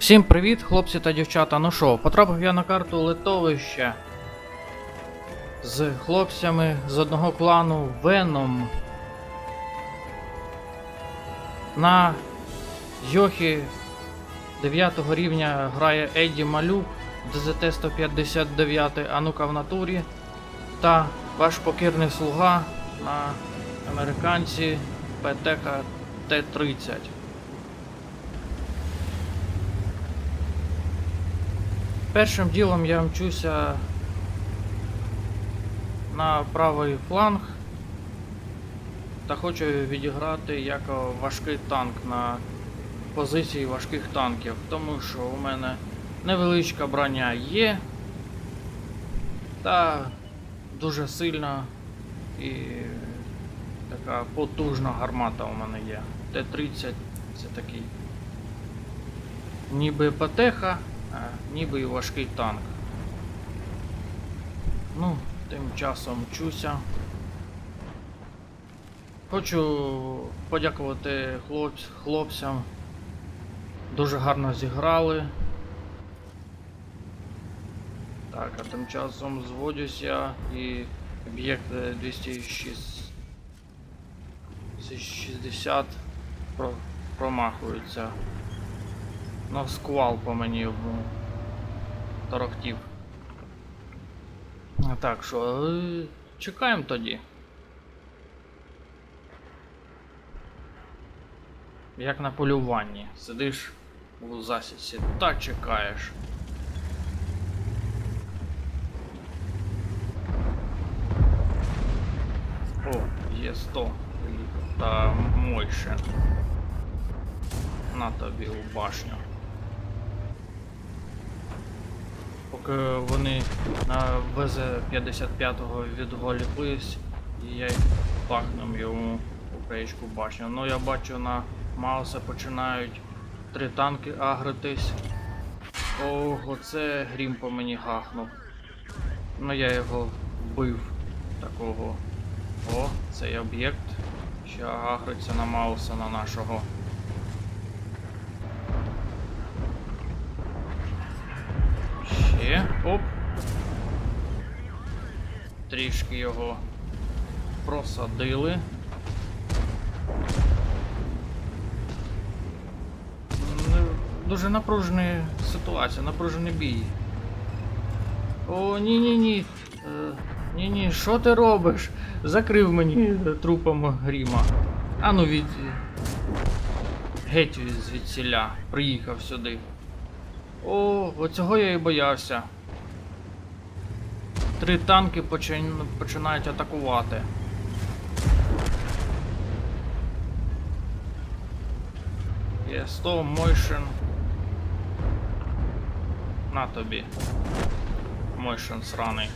Всім привіт, хлопці та дівчата. Ну що, потрапив я на карту литовища з хлопцями з одного клану Веном. На Йохі 9 рівня грає Едді Малюк, ДЗТ 159 Анука в натурі та ваш покірний слуга на американці ПТК Т-30. Першим ділом я мчуся на правий фланг та хочу відіграти як важкий танк на позиції важких танків, тому що у мене невеличка броня є та дуже сильна і така потужна гармата у мене є. Т-30 це такий ніби патеха, ніби і важкий танк. Ну, тим часом вчуся. Хочу подякувати хлопць, хлопцям. Дуже гарно зіграли. Так, а тим часом зводюся і об'єкт е, 260 про, промахується. На сквал по мені торохтів. Так що, е, чекаємо тоді. Як на полюванні. Сидиш у засідці та чекаєш. О, є 100 та мойше. На тобі у башню. Вони на ВЗ-55 відволіклись, і я їх пахнув йому у краєчку башню. Ну я бачу на Мауса починають три танки агритись. Ого, це грім по мені гахнув. Ну я його вбив такого. О, цей об'єкт. Що агриться на Мауса на нашого. Оп. Трішки його просадили. Дуже напружена ситуація, напружений бій. О, ні-ні-ні. Е, Ні-ні, що ти робиш? Закрив мені е, трупом гріма. А ну від. Геть звідсіля. Приїхав сюди. О, оцього я і боявся. Три танки почин... починають атакувати. Є 100 Motion. На тобі. Motion сраний.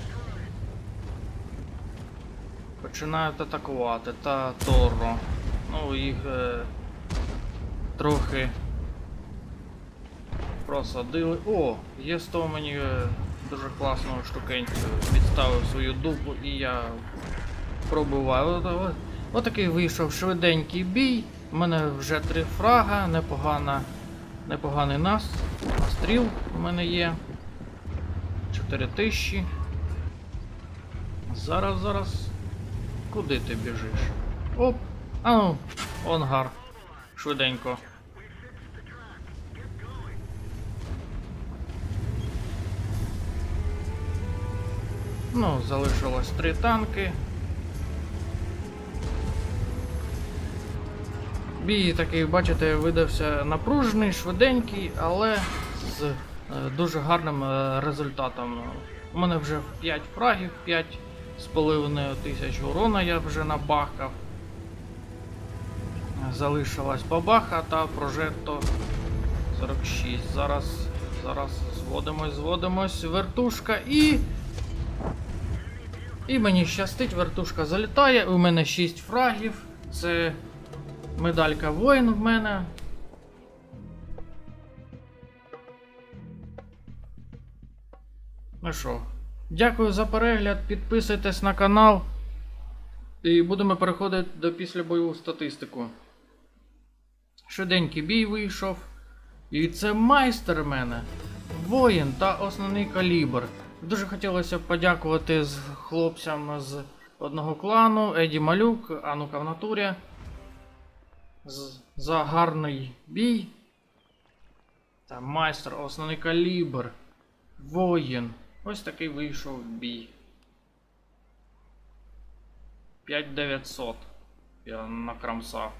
Починають атакувати та Торро. Ну, їх е, трохи просадили. О, є 100 мені е, дуже класну штукенцю. Відставив свою дупу і я от, отакий вийшов швиденький бій. У мене вже три фрага, непогана, непоганий нас. Настріл у мене є. 4000. Зараз, зараз. Куди ти біжиш? Оп! А ну, онгар. Швиденько. Ну, залишилось три танки. Бій такий, бачите, видався напружений, швиденький, але з е, дуже гарним е, результатом. У мене вже 5 фрагів, 5 з половиною тисяч урона я вже набахкав. Залишилась бабаха та прожекто 46. Зараз, зараз зводимось, зводимось, вертушка і. І мені щастить, вертушка залітає, у мене 6 фрагів. Це медалька воїн в мене. Ну що, дякую за перегляд, підписуйтесь на канал. І будемо переходити до післябойову статистику. Швиденький бій вийшов. І це майстер мене. Воїн та основний калібр. Дуже хотілося б подякувати з хлопцям з одного клану, Еді Малюк, Анука в натурі. За гарний бій. Та майстер, основний калібр. Воїн. Ось такий вийшов бій. 5900. Я накрамсав.